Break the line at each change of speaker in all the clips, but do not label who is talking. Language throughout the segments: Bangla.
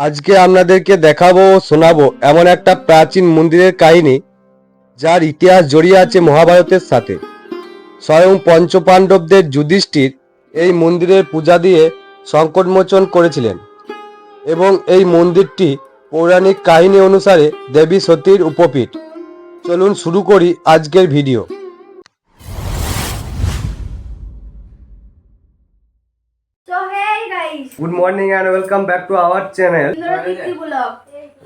আজকে আপনাদেরকে দেখাবো ও শোনাবো এমন একটা প্রাচীন মন্দিরের কাহিনী, যার ইতিহাস জড়িয়ে আছে মহাভারতের সাথে। স্বয়ং পঞ্চপাণ্ডবদের যুধিষ্ঠির এই মন্দিরের পূজা দিয়ে সংকটমোচন করেছিলেন এবং এই মন্দিরটি পৌরাণিক কাহিনী অনুসারে দেবী সতীর উপপীঠ। চলুন শুরু করি আজকের video. Good morning and welcome back to our channel.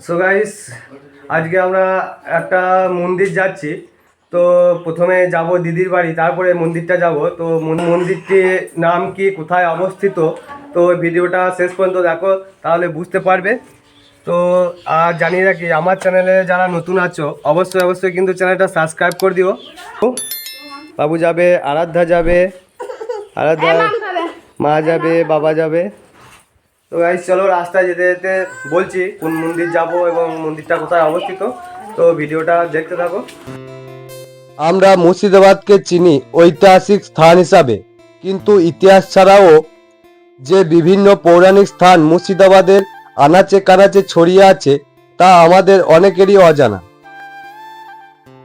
So guys আজকে আমরা একটা মন্দির যাচ্ছি। তো প্রথমে যাব দিদির বাড়ি তারপরে মন্দিরটা যাব। তো মন- মন্দিরটির নাম কি কোথায় অবস্থিত? তো ভিডিওটা শেষ পর্যন্ত দেখো তাহলে বুঝতে পারবে। তো আর জানিয়ে রাখি আমার চ্যানেলে যারা নতুন আছো অবশ্যই অবশ্যই কিন্তু চ্যানেলটা সাবস্ক্রাইব করে দিও। বাবু যাবে আরাধ্যা যাবে আরাধ্যা মা যাবে বাবা যাবে। তো গাইস চলো রাস্তায় যেতে যেতে বলছি কোন মন্দির যাব এবং মন্দিরটা কোথায় অবস্থিত। তো ভিডিওটা দেখতে থাকো। আমরা মুর্শিদাবাদকে চিনি ঐতিহাসিক স্থান হিসাবে, কিন্তু ইতিহাস ছাড়াও যে বিভিন্ন পৌরাণিক স্থান মুর্শিদাবাদের আনাচে কানাচে ছড়িয়ে আছে, তা আমাদের অনেকেরই অজানা।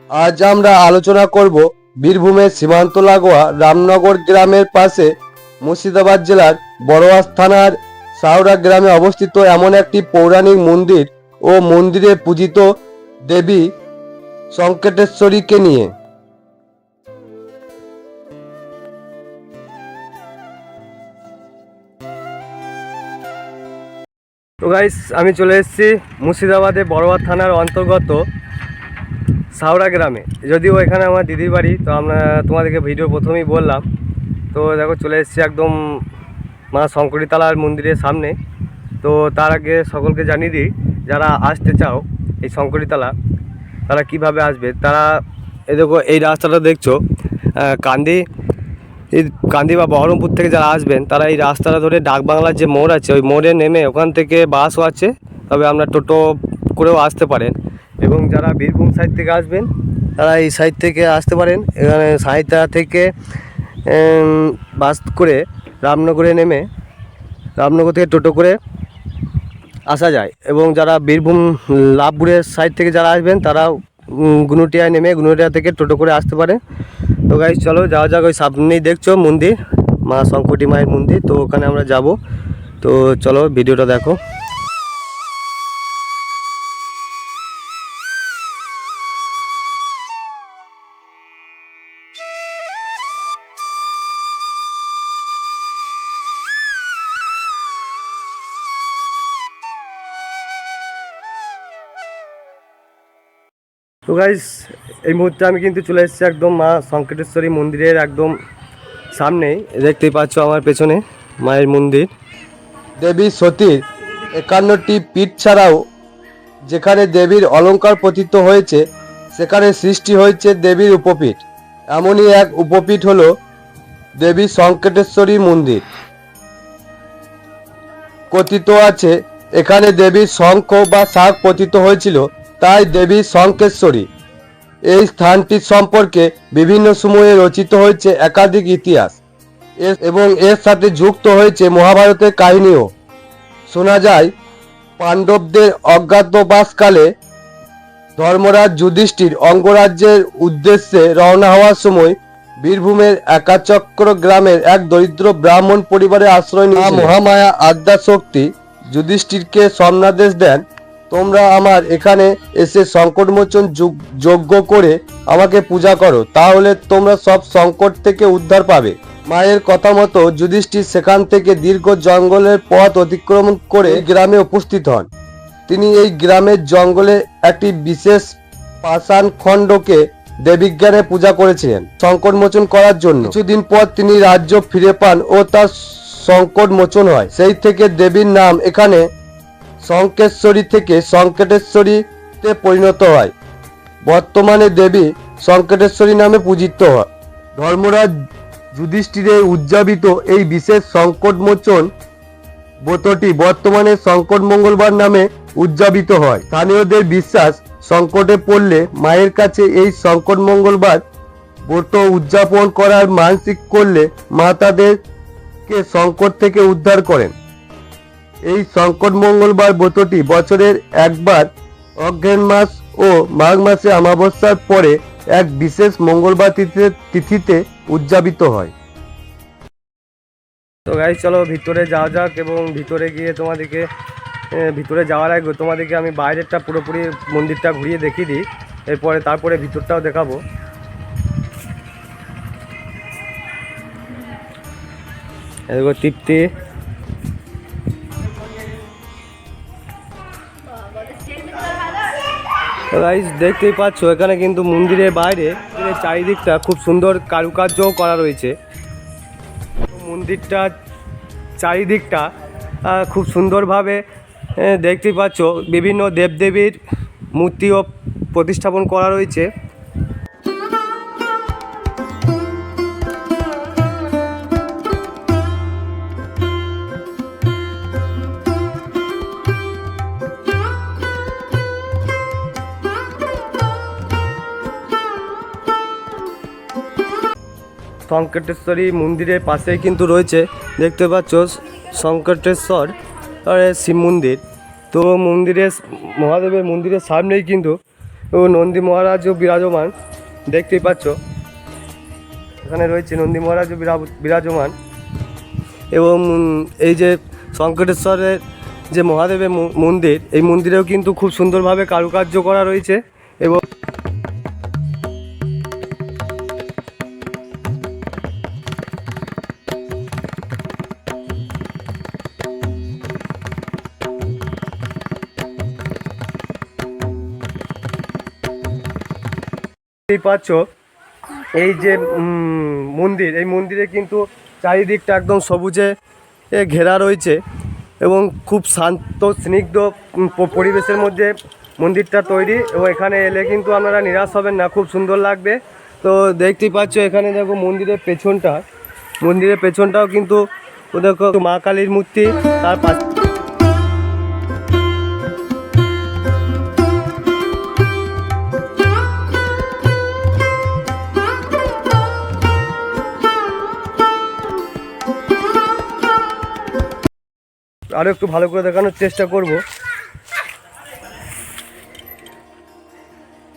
আজ আমরা আলোচনা করব বীরভূমের সীমান্ত লাগোয়া রামনগর গ্রামের পাশে মুর্শিদাবাদ জেলার বড়োয়াস থানার সাউরা গ্রামে অবস্থিত এমন একটি পৌরাণিক মন্দির ও মন্দিরে পূজিত দেবী সংকেটেশ্বরীকে নিয়ে। তো গাইস আমি চলে এসেছি মুর্শিদাবাদে বড়োয়া থানার অন্তর্গত সাউরা গ্রামে। যদিও এখানে আমার দিদির বাড়ি, তো আমরা তোমাদেরকে ভিডিও প্রথমেই বললাম। তো দেখো, চলে এসেছি একদম মা শঙ্করীতলার মন্দিরের সামনে। তো তার আগে সকলকে জানিয়ে দিই, যারা আসতে চাও এই শঙ্করীতলা, তারা কীভাবে আসবে? তারা এই দেখো, এই রাস্তাটা দেখছ? কান্দি, এই কান্দি বা বহরমপুর থেকে যারা আসবেন, তারা এই রাস্তাটা ধরে ডাকবাংলার যে মোড় আছে, ওই মোড়ে নেমে ওখান থেকে বাসও আছে, তবে আপনার টোটো করেও আসতে পারেন। এবং যারা বীরভূম সাইড থেকে আসবেন, তারা এই সাইড থেকে আসতে পারেন। এখানে সাহিত্যা থেকে বাস করে রামনগরে নেমে রামনগর থেকে টোটো করে আসা যায় এবং যারা বীরভূম লাভপুরের সাইড থেকে যারা আসবেন, তারা গুনুটিয়ায় নেমে গুনুটিয়া থেকে টোটো করে আসতে পারে। তো গাই চলো যাওয়া যাক ওই সামনেই দেখছ মন্দির, মা শঙ্করটি মায়ের মন্দির। তো ওখানে আমরা যাব। তো চলো ভিডিওটা দেখো। তো গাইস এই মুহূর্তে আমি কিন্তু চলে এসেছি একদম মা সংকেটেশ্বরী মন্দিরের একদম সামনেই। দেখতেই পাচ্ছ আমার পেছনে মায়ের মন্দির। দেবী সতীর একান্নটি পীঠ ছাড়াও যেখানে দেবীর অলঙ্কার পতিত হয়েছে, সেখানে সৃষ্টি হয়েছে দেবীর উপপীঠ। এমনই এক উপপীঠ হল দেবী সংকেটেশ্বরী মন্দির। কথিত আছে, এখানে দেবীর শঙ্খ বা শাক পতিত হয়েছিল তাই দেবী শঙ্কেশ্বরী। এই স্থানটি সম্পর্কে বিভিন্ন সময়ে রচিত হয়েছে একাধিক ইতিহাস। এবং এর সাথে যুক্ত হয়েছে মহাভারতের কাহিনীও। শোনা যায়, পাণ্ডবদের অজ্ঞাতবাসকালে ধর্মরাজ যুধিষ্ঠির অঙ্গরাজ্যের উদ্দেশ্যে রওনা হওয়ার সময় বীরভূমের একাচক্র গ্রামের এক দরিদ্র ব্রাহ্মণ পরিবারে আশ্রয় নিয়ে মহামায়া আদ্যা শক্তি যুধিষ্ঠিরকে সম্নাদেশ দেন। তোমরা আমার এখানে এসে সংকটমোচন যজ্ঞ করে আমাকে পূজা করো, তাহলে তোমরা সব সংকট থেকে উদ্ধার পাবে। মায়ের কথা মতো যুধিষ্ঠির সেখান থেকে দীর্ঘ জঙ্গলের পথ অতিক্রম করে গ্রামে উপস্থিত হন। তিনি এই গ্রামের জঙ্গলে একটি বিশেষ পাষাণ খণ্ডকে দেবিজ্ঞানে পূজা করেছিলেন সংকট মোচন করার জন্য। কিছুদিন পর তিনি রাজ্য ফিরে পান ও তার সংকট মোচন হয়। সেই থেকে দেবীর নাম এখানে শঙ্কেশ্বরী থেকে সংকেটেশ্বরীতে পরিণত হয়। বর্তমানে দেবী সংকেটেশ্বরী নামে পূজিত হয়। ধর্মরাজ যুধিষ্ঠিরে উদযাপিত এই বিশেষ সংকটমোচন ব্রতটি বর্তমানে সংকট মঙ্গলবার নামে উদযাপিত হয়। স্থানীয়দের বিশ্বাস, সংকটে পড়লে মায়ের কাছে এই সংকট মঙ্গলবার ব্রত উদযাপন করার মানসিক করলে মা তাদেরকে সংকট থেকে উদ্ধার করেন।
এই সংকট মঙ্গলবার ব্রতটি বছরের একবার অজ্ঞান মাস ও মাঘ মাসে অমাবস্যার পরে এক বিশেষ মঙ্গলবার তিথিতে তিথিতে উদযাপিত হয়। তো গাই চলো ভিতরে যাওয়া যাক এবং ভিতরে গিয়ে তোমাদেরকে ভিতরে যাওয়ার আগে তোমাদেরকে আমি বাইরেরটা পুরোপুরি মন্দিরটা ঘুরিয়ে দেখিয়ে দিই। এরপরে তারপরে ভিতরটাও দেখাবো। এদিকে তৃপ্তি। গাইজ দেখতেই পাচ্ছ, এখানে কিন্তু মন্দিরের বাইরে চারিদিকটা খুব সুন্দর কারুকার্যও করা রয়েছে। মন্দিরটা চারিদিকটা খুব সুন্দরভাবে দেখতেই পাচ্ছ, বিভিন্ন দেবদেবীর মূর্তিও প্রতিস্থাপন করা রয়েছে। সংকটেশ্বরী মন্দিরের পাশেই কিন্তু রয়েছে, দেখতে পাচ্ছ, সংকটেশ্বর আর শিব মন্দির। তো মন্দিরের মহাদেবের মন্দিরের সামনেই কিন্তু নন্দী মহারাজও বিরাজমান দেখতেই পাচ্ছ। এখানে রয়েছে নন্দী মহারাজও বিরা- বিরাজমান। এবং এই যে সংকটেশ্বরের যে মহাদেবের মন্দির, এই মন্দিরেও কিন্তু খুব সুন্দরভাবে কারুকার্য করা রয়েছে এবং দেখতেই পাচ্ছ। এই যে মন্দির, এই মন্দিরে কিন্তু চারিদিকটা একদম সবুজে ঘেরা রয়েছে এবং খুব শান্ত, স্নিগ্ধ পরিবেশের মধ্যে মন্দিরটা তৈরি এবং এখানে এলে কিন্তু আপনারা নিরাশ হবেন না, খুব সুন্দর লাগবে। তো দেখতেই পাচ্ছ এখানে দেখো মন্দিরের পেছনটা, মন্দিরের পেছনটাও কিন্তু দেখো মা কালীর মূর্তি, তার পাশে আরও একটু ভালো করে দেখানোর চেষ্টা করব।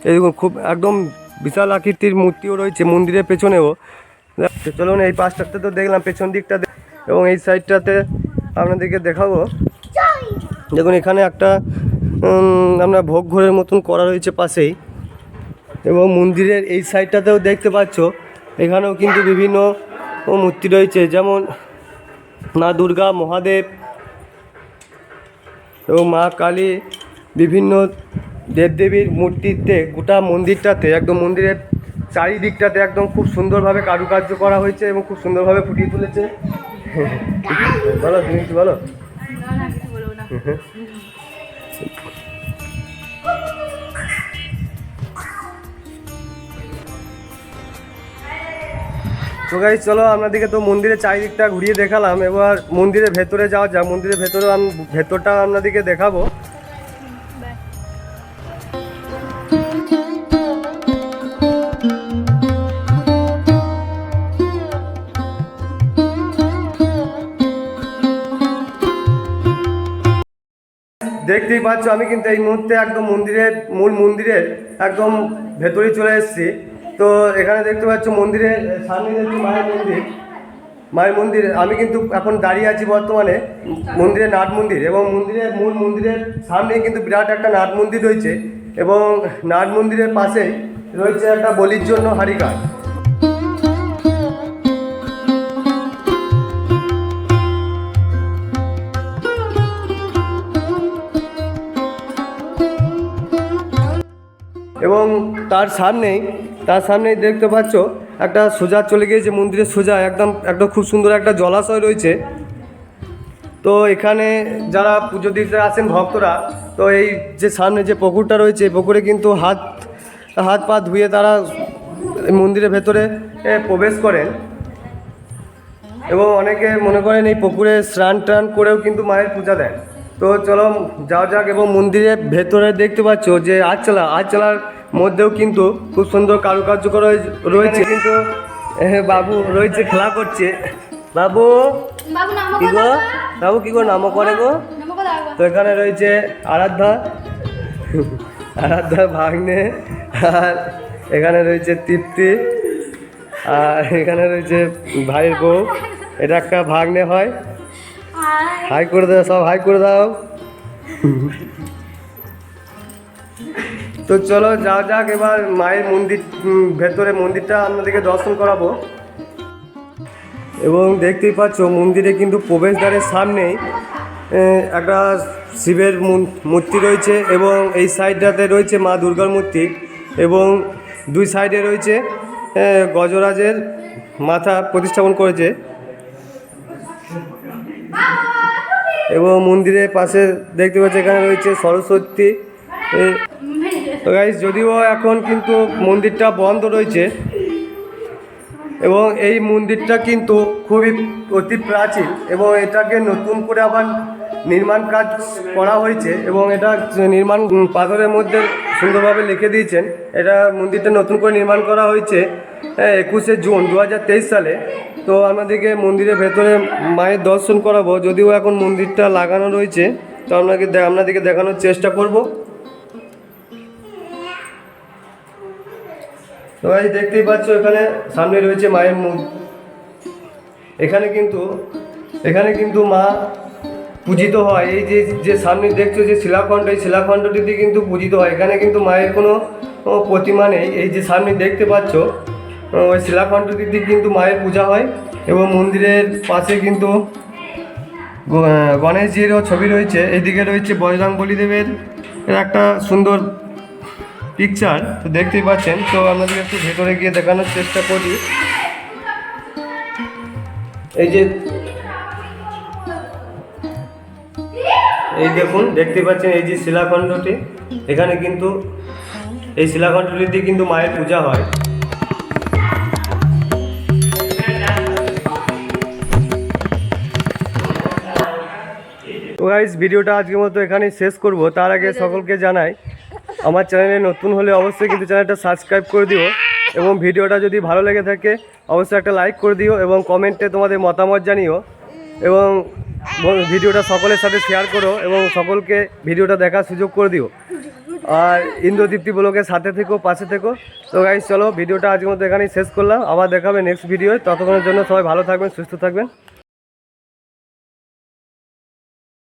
এই দেখুন, খুব একদম বিশাল আকৃতির মূর্তিও রয়েছে মন্দিরের পেছনেও। চলুন এই পাশটাতে তো দেখলাম, পেছন দিকটা এবং এই সাইডটাতে আপনাদেরকে দেখাবো। দেখুন, এখানে একটা আমরা ভোগ ঘরের মতন করা রয়েছে পাশেই। এবং মন্দিরের এই সাইডটাতেও দেখতে পাচ্ছ, এখানেও কিন্তু বিভিন্ন মূর্তি রয়েছে। যেমন মা দুর্গা, মহাদেব এবং মা কালী বিভিন্ন দেবদেবীর মূর্তিতে গোটা মন্দিরটাতে একদম মন্দিরের চারিদিকটাতে একদম খুব সুন্দরভাবে কারুকার্য করা হয়েছে এবং খুব সুন্দরভাবে ফুটিয়ে তুলেছে। বলো তুমি বলো তো গাই চলো আপনাদেরকে তো মন্দিরের চারিদিকটা ঘুরিয়ে দেখালাম। এবার মন্দিরের ভেতরে যাওয়া যাক। মন্দিরের ভেতরে আমি ভেতরটা আপনাদেরকে দেখাবো। দেখতেই পাচ্ছ, আমি কিন্তু এই মুহূর্তে একদম মন্দিরের, মূল মন্দিরের একদম ভেতরে চলে এসেছি। তো এখানে দেখতে পাচ্ছ মন্দিরের সামনে দেখছি মায়ের মন্দির মায়ের মন্দির, আমি কিন্তু এখন দাঁড়িয়ে আছি বর্তমানে মন্দিরের নাট মন্দির এবং মন্দিরের মূল মন্দিরের সামনেই কিন্তু বিরাট একটা নাট মন্দির রয়েছে এবং নাট মন্দিরের পাশেই রয়েছে একটা বলির জন্য হারিকার এবং তার সামনেই তার সামনেই দেখতে পাচ্ছ একটা সোজা চলে গিয়েছে, মন্দিরের সোজা, একদম একদম খুব সুন্দর একটা জলাশয় রয়েছে। তো এখানে যারা পুজো দিতে আসেন ভক্তরা, তো এই যে সামনে যে পুকুরটা রয়েছে পুকুরে কিন্তু হাত হাত পা ধুয়ে তারা মন্দিরের ভেতরে প্রবেশ করেন। এবং অনেকে মনে করেন এই পুকুরে স্নান টান করেও কিন্তু মায়ের পূজা দেন। তো চলো যাওয়া যাক এবং মন্দিরের ভেতরে দেখতে পাচ্ছ যে আটচালা, আটচালার মধ্যেও কিন্তু খুব সুন্দর কারুকার্য করা রয়েছে কিন্তু বাবু রয়েছে খেলা করছে। বাবু কি গো? বাবু কি গো নামও করে গো? তো এখানে রয়েছে আরাধ্যা আরাধ্যা ভাগ্নে আর এখানে রয়েছে তৃপ্তি আর এখানে রয়েছে ভাইয়ের বউ। এটা একটা ভাগ্নে হয়। হাই করে দাও সব হাই করে দাও। তো চলো যা যাক, এবার মায়ের মন্দির ভেতরে মন্দিরটা আপনাদেরকে দর্শন করাবো। এবং দেখতেই পাচ্ছ, মন্দিরে কিন্তু প্রবেশদ্বারের সামনেই একটা শিবের মূর্তি রয়েছে এবং এই সাইডটাতে রয়েছে মা দুর্গার মূর্তি এবং দুই সাইডে রয়েছে গজরাজের মাথা প্রতিস্থাপন করেছে। এবং মন্দিরের পাশে দেখতে পাচ্ছি, এখানে রয়েছে সরস্বতী তো গাইজ যদিও এখন কিন্তু মন্দিরটা বন্ধ রয়েছে, এবং এই মন্দিরটা কিন্তু খুবই অতি প্রাচীন, এবং এটাকে নতুন করে আবার নির্মাণ কাজ করা হয়েছে, এবং এটা নির্মাণ পাথরের মধ্যে সুন্দরভাবে লিখে দিয়েছেন। এটা মন্দিরটা নতুন করে নির্মাণ করা হয়েছে একুশে জুন দু হাজার তেইশ সালে। তো আমাদেরকে মন্দিরের ভেতরে মায়ের দর্শন করাবো, যদিও এখন মন্দিরটা লাগানো রয়েছে, তো আপনাকে আপনাদেরকে দেখানোর চেষ্টা করব। তো এই দেখতেই পাচ্ছ, এখানে সামনে রয়েছে মায়ের মুখ এখানে কিন্তু এখানে কিন্তু মা পূজিত হয়। এই যে যে সামনে দেখছ যে শিলাখণ্ড, এই শিলাখণ্ডটিতে কিন্তু পূজিত হয়। এখানে কিন্তু মায়ের কোনো প্রতিমা নেই। এই যে সামনে দেখতে পাচ্ছ ওই শিলাখণ্ডটিতে কিন্তু মায়ের পূজা হয় এবং মন্দিরের পাশে কিন্তু গণেশজিরও ছবি রয়েছে। এদিকে রয়েছে বজরং বলিদেবের একটা সুন্দর পিকচার তো দেখতেই পাচ্ছেন। তো আপনাদের একটু ভেতরে গিয়ে দেখানোর চেষ্টা করি। এই যে এই দেখুন দেখতে পাচ্ছেন এই যে শিলাখণ্ডটি। এখানে কিন্তু এই শিলাখণ্ডটিতে কিন্তু মায়ের পূজা হয়। তো গাইজ ভিডিওটা আজকের মতো এখানেই শেষ করব। তার আগে সকলকে জানাই আমার চ্যানেলে নতুন হলে অবশ্যই কিন্তু চ্যানেলটা সাবস্ক্রাইব করে দিও এবং ভিডিওটা যদি ভালো লেগে থাকে, অবশ্যই একটা লাইক করে দিও এবং কমেন্টে তোমাদের মতামত জানিও এবং ভিডিওটা সকলের সাথে শেয়ার করো এবং সকলকে ভিডিওটা দেখার সুযোগ করে দিও। আর ইন্দ্রদীপ্তি ব্লগের সাথে থেকো, পাশে থেকো। তো গাইজ চলো, ভিডিওটা আজকের মতো এখানেই শেষ করলাম। আবার দেখাবে নেক্সট ভিডিও ততক্ষণের জন্য সবাই ভালো থাকবেন, সুস্থ থাকবেন।